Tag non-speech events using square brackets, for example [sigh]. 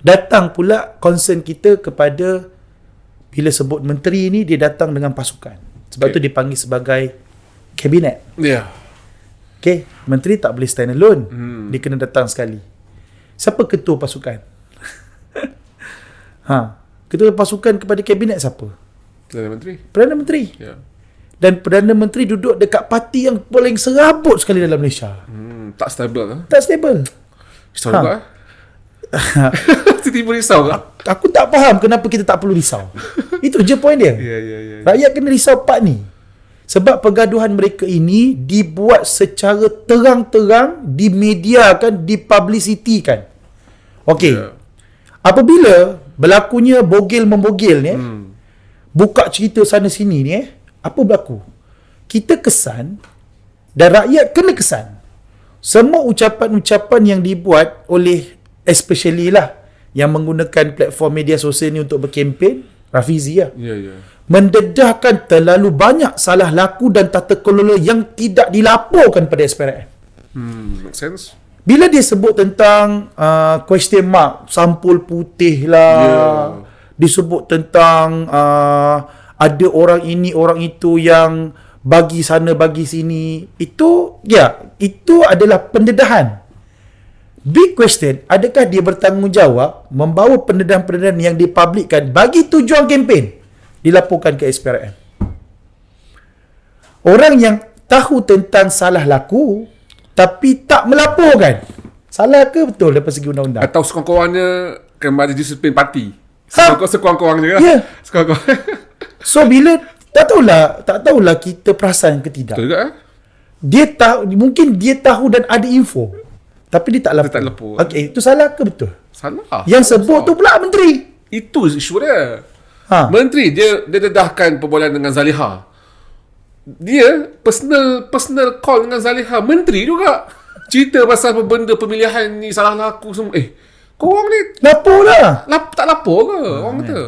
Datang pula concern kita kepada bila sebut menteri ni dia datang dengan pasukan. Sebab Okay. tu dipanggil sebagai kabinet. Ya. Okay, menteri tak boleh stand alone. Hmm. Dia kena datang sekali. Siapa ketua pasukan? [laughs] ha, ketua pasukan kepada kabinet siapa? Perdana Menteri. Perdana Menteri. Ya. Dan Perdana Menteri duduk dekat parti yang paling serabut sekali dalam Malaysia. Hmm, tak stable lah. Tak stable. Risau Ha. juga eh. [laughs] Tiba-tiba risau ke? Aku tak faham kenapa kita tak perlu risau. Itu je point dia. Ya, ya, ya. Rakyat kena risau part ni. Sebab pergaduhan mereka ini dibuat secara terang-terang, dimediakan, dipublicitikan. Okey. Ya. Apabila berlakunya bogel-membogel ni, eh, Hmm. buka cerita sana sini ni eh, apa berlaku? Kita kesan dan rakyat kena kesan. Semua ucapan-ucapan yang dibuat oleh especially lah yang menggunakan platform media sosial ni untuk berkempen, Rafizi lah. Ya, ya. Mendedahkan terlalu banyak salah laku dan tata kelola yang tidak dilaporkan pada SPRM. Hmm, make sense. Bila dia sebut tentang uh, question mark, sampul putih lah, Yeah. disebut tentang uh, ada orang ini, orang itu yang bagi sana, bagi sini, itu, ya, itu adalah pendedahan. Big question, adakah dia bertanggungjawab membawa pendedahan-pendedahan yang dipublikkan bagi tujuan kempen dilaporkan ke SPRM? Orang yang tahu tentang salah laku tapi tak melaporkan. Salah ke betul daripada segi undang-undang? Atau sekurang-kurangnya kembali disiplin parti. Ha? Sekurang- Sekurang-kurangnya lah. Ya. [laughs] Sekurang-kurang. So bila tak tahulah, tak tahulah kita perasan ke tidak. Betul juga eh? Dia tahu mungkin dia tahu dan ada info. Tapi dia tak lapor. tak lapor. Okey, itu salah ke betul? Salah. Yang sebut tu pula menteri. Itu isu dia. Ha. Menteri dia dia dedahkan perbualan dengan Zaliha. Dia personal personal call dengan Zaliha. Menteri juga. Cerita pasal benda pemilihan ni salah laku semua. Eh, korang ni Lapor lah. lap, tak lapor ke? Orang kata.